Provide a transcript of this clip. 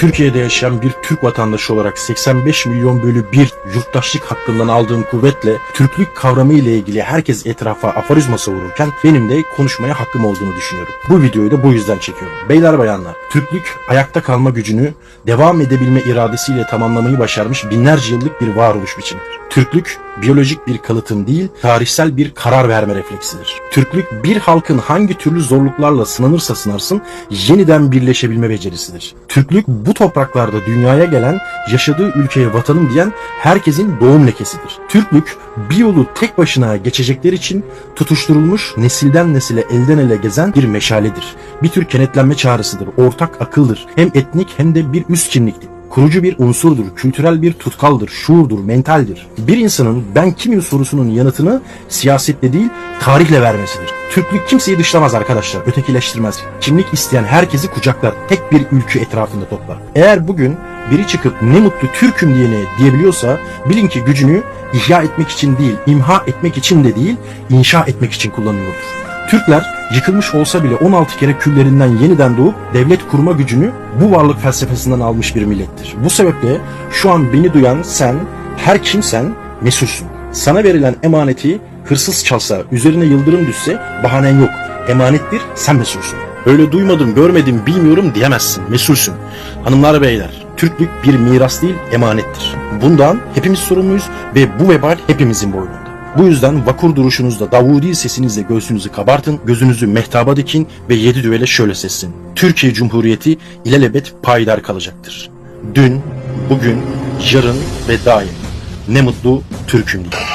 Türkiye'de yaşayan bir Türk vatandaşı olarak 85 milyon bölü 1 yurttaşlık hakkından aldığım kuvvetle Türklük kavramı ile ilgili herkes etrafa aforizma savururken benim de konuşmaya hakkım olduğunu düşünüyorum. Bu videoyu da bu yüzden çekiyorum. Beyler bayanlar, Türklük ayakta kalma gücünü devam edebilme iradesiyle tamamlamayı başarmış binlerce yıllık bir varoluş biçimidir. Türklük biyolojik bir kalıtım değil, tarihsel bir karar verme refleksidir. Türklük bir halkın hangi türlü zorluklarla sınanırsa sınarsın yeniden birleşebilme becerisidir. Türklük bu topraklarda dünyaya gelen, yaşadığı ülkeye vatanım diyen herkesin doğum lekesidir. Türklük bir yolu tek başına geçecekler için tutuşturulmuş, nesilden nesile elden ele gezen bir meşaledir. Bir tür kenetlenme çağrısıdır, ortak akıldır. Hem etnik hem de bir üst kimliktir. Kurucu bir unsurdur, kültürel bir tutkaldır, şuurdur, mentaldir. Bir insanın ben kimim sorusunun yanıtını siyasetle değil, tarihle vermesidir. Türklük kimseyi dışlamaz arkadaşlar, ötekileştirmez. Kimlik isteyen herkesi kucaklar, tek bir ülkü etrafında toplar. Eğer bugün biri çıkıp ne mutlu Türk'üm diyene diyebiliyorsa bilin ki gücünü ihya etmek için değil, imha etmek için de değil, inşa etmek için kullanıyordur. Türkler yıkılmış olsa bile 16 kere küllerinden yeniden doğup devlet kurma gücünü bu varlık felsefesinden almış bir millettir. Bu sebeple şu an beni duyan sen, her kimsen mesulsün. Sana verilen emaneti hırsız çalsa, üzerine yıldırım düşse bahanen yok. Emanettir, sen mesulsün. Öyle duymadım, görmedim, bilmiyorum diyemezsin. Mesulsün. Hanımlar beyler, Türklük bir miras değil, emanettir. Bundan hepimiz sorumluyuz ve bu vebal hepimizin boynunda. Bu yüzden vakur duruşunuzda Davudi sesinizle göğsünüzü kabartın, gözünüzü mehtaba dikin ve yedi düvele şöyle sessin. Türkiye Cumhuriyeti ilelebet payidar kalacaktır. Dün, bugün, yarın ve daim. Ne mutlu Türk'üm diye.